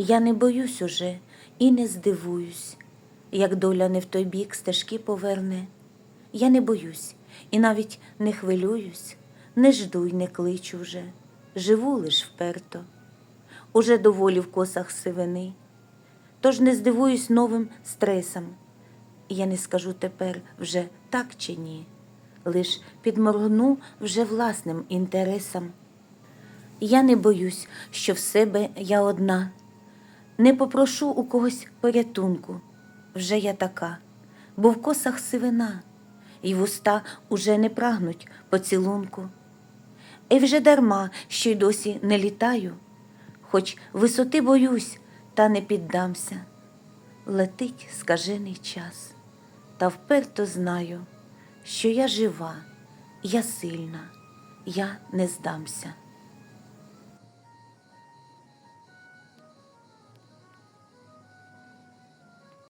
Я не боюсь уже і не здивуюсь, як доля не в той бік стежки поверне. Я не боюсь і навіть не хвилююсь, не жду й не кличу вже, живу лиш вперто, уже доволі в косах сивини, тож не здивуюсь новим стресам. Я не скажу тепер вже так чи ні, лиш підморгну вже власним інтересам. Я не боюсь, що в себе я одна, не попрошу у когось порятунку, вже я така, бо в косах сивина, і вуста уже не прагнуть поцілунку. І вже дарма, що й досі не літаю, хоч висоти боюсь, та не піддамся. Летить скажений час, та вперто знаю, що я жива, я сильна, я не здамся.